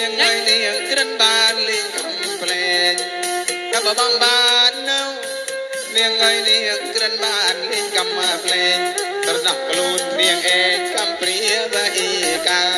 នាងហើយនាងក្រិនបានលេងកំប្លែងកបបងបាននៅនាងហើយនាងក្រិនបានលេងកំប្លែងត្រណោះខ្លួននាងឯងកំព្រាវអ៊ីកា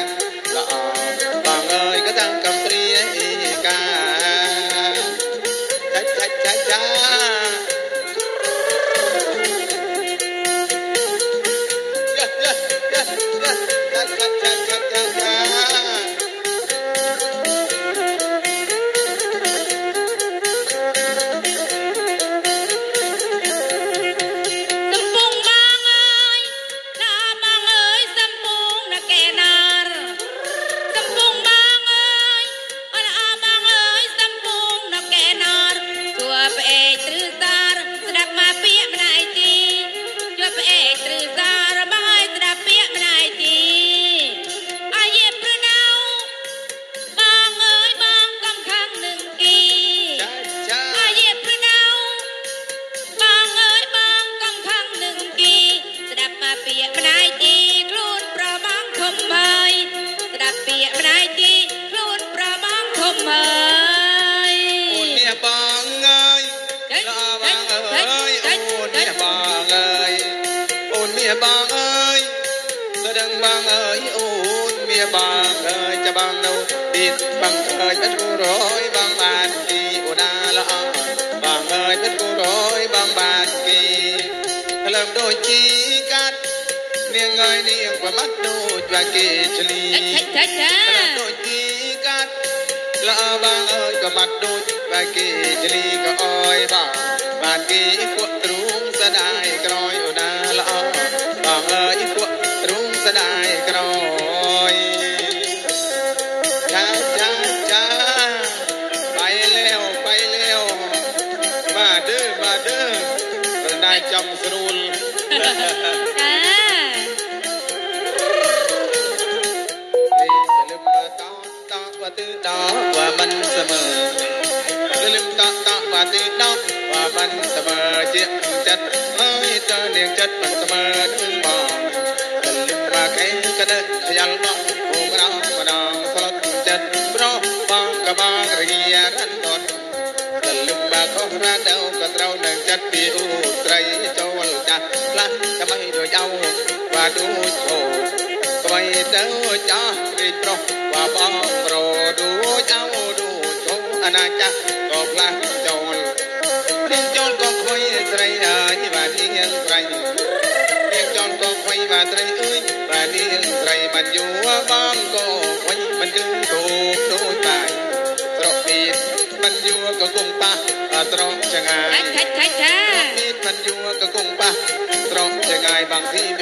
បងអើយចាំបងនៅទីបងអើយមិនគូរយបងបានទីអូណាល្អបងអើយមិនគូរយបងបានគីក្លឹមដូចជីកាត់នាងអើយនាងប្រមាត់ដូចវាគេឆ្លីឆាឆាឆាក្លឹមដូចជីកាត់ល្អបងអើយក៏បាត់ដូចបែកគេចលីក៏អើយបងបានគេពួកទ្រូងស្ដាយក្រោយ ប្រដៃចំស្រួលចា Đi lưng mà to to và từ đó và mình sẽ mờ Đi lưng to to và từ đó và mình sẽ mờ Chuyện chất ơi cho niềm chất mình sẽ mờ đứng bò Đi lưng mà cái cái đất thì ăn bò Ô mà đó mà đó Sao chất bro bò cả bò cái gì rắn đột Đi lưng mà có ra đâu cả trâu nâng chất bị u Trây cho và đuôi thổ អ្វីទៅចោះរីប្រុសបបងប្រឌូចៅឌូចូលអនាចាស់ក៏ផ្លាស់ចូលរៀងចូលក៏ខ្វៃស្រីអើយបាទនាងស្រីរៀងចូលក៏ខ្វៃបាទស្រីអើយបាទនាងស្រីមិនយូរបងក៏ខ្វៃមិនគឺទូដូចបាយស្រកពីមិនយូរក៏គង់ប៉ះត្រង់ចងាយឆាឆាឆាពីមិនយូរក៏គង់ប៉ះត្រង់ចងាយបងទីវាផ្លិតទៅប៉ះអមហើយបង